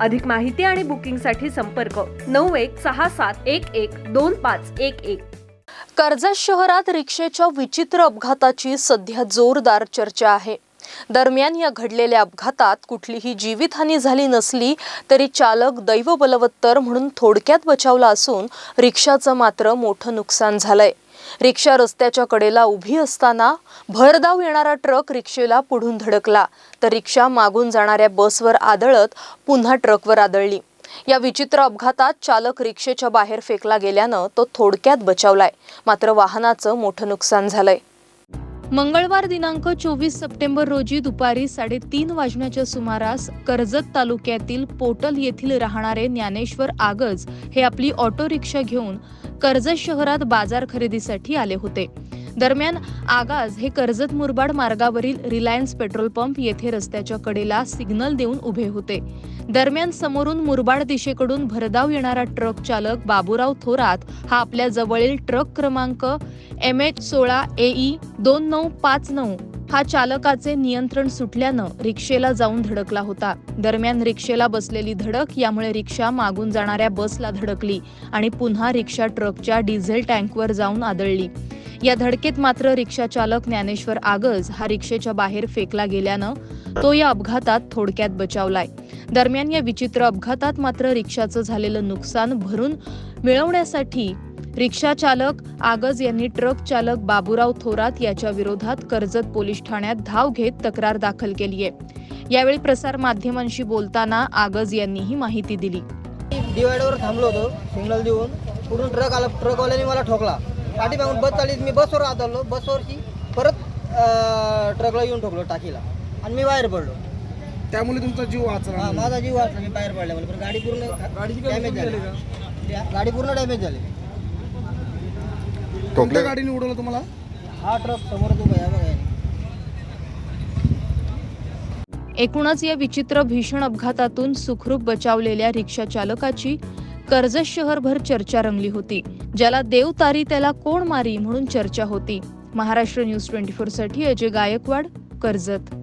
अधिक माहिती आणि बुकिंगसाठी संपर्क नऊ एक सहा सात एक एक दोन पाच एक एक. कर्जत शहरात रिक्षेच्या विचित्र अपघाताची सध्या जोरदार चर्चा आहे. दरम्यान या घडलेल्या अपघातात कुठलीही जीवितहानी झाली नसली तरी चालक दैव बलवत्तर म्हणून थोडक्यात बचावला असून रिक्षाचं मात्र मोठं नुकसान झालंय. रिक्षा रस्त्याच्या कडेला उभी असताना भरधाव येणारा ट्रक रिक्षेला पुढून धडकला. तर रिक्षा मागून जाणाऱ्या बसवर आदळत पुन्हा ट्रकवर आदळली. या विचित्र अपघातात चालक रिक्षेच्या बाहेर फेकला गेल्यानं तो थोडक्यात बचावलाय. मात्र वाहनाचं मोठं नुकसान झालंय. मंगळवार दिनांक चोवीस सप्टेंबर रोजी दुपारी साडेतीन वाजण्याच्या सुमारास कर्जत तालुक्यातील पोटल येथील राहणारे ज्ञानेश्वर आगज हे आपली ऑटो रिक्षा घेऊन कर्जत शहरात बाजार खरेदीसाठी आले होते. दरम्यान आगाज हे कर्जत मुरबाड मार्गावरील रिलायन्स पेट्रोल पंप येथे रस्त्याच्या कडेला सिग्नल देऊन उभे होते. दरम्यान समोरून मुरबाड दिशेकडून भरधाव येणारा ट्रक चालक बाबूराव थोरात हा आपल्या जवळील ट्रक क्रमांक एम एच सोळा एई दोन नऊ पाच नऊ हा चालकाचे नियंत्रण सुटल्यानं रिक्षेला जाऊन धडकला होता. दरम्यान रिक्षेला बसलेली धडक यामुळे रिक्षा मागून जाणाऱ्या बसला धडकली आणि पुन्हा रिक्षा ट्रकच्या डिझेल टँकवर जाऊन आदळली. या धडकेत मात्र रिक्षा चालक ज्ञानेश्वर आगज हा रिक्षेच्या बाहेर फेकला गेल्यानं तो या अपघातात थोडक्यात बचावलाय. दरम्यान या विचित्र अपघातात मात्र रिक्षाचं झालेलं नुकसान भरून मिळवण्यासाठी रिक्षा चालक आगज यांनी ट्रक चालक बाबूराव थोरात याच्या विरोधात कर्जत पोलीस ठाण्यात धाव घेत तक्रार दाखल केली आहे. यावेळी प्रसार माध्यमांशी बोलताना आगज यांनी ही माहिती दिली. डिवायडरवर थांबलो होतो सिग्नल देऊन. पूर्ण ट्रक आला ट्रकवाल्याने मला ठोकला. पाठीमागून बस चालली मी बसवर आदळलो बसवरची परत ट्रकला येऊन ठोकलो टाकीला. आणि मी बाहेर पडलो. त्यामुळे तुमचा जीव वाचला हा, माझा जीव वाचला मी बाहेर पडल्यामुळे. पण गाडी पूर्ण डॅमेज झाली. गाडी पूर्ण डॅमेज झाली. कोणत्या गाडीने उडवलं तुम्हाला? हा ट्रक समोर उभा आहे बघा. याने. एकूणच या विचित्र भीषण अपघातातून सुखरूप बचावलेल्या रिक्षा चालकाची कर्जत शहरभर चर्चा रंगली होती ज्याला देव तारी त्याला कोण मारी म्हणून चर्चा होती. महाराष्ट्र न्यूज ट्वेंटी फोरसाठी अजय गायकवाड कर्जत.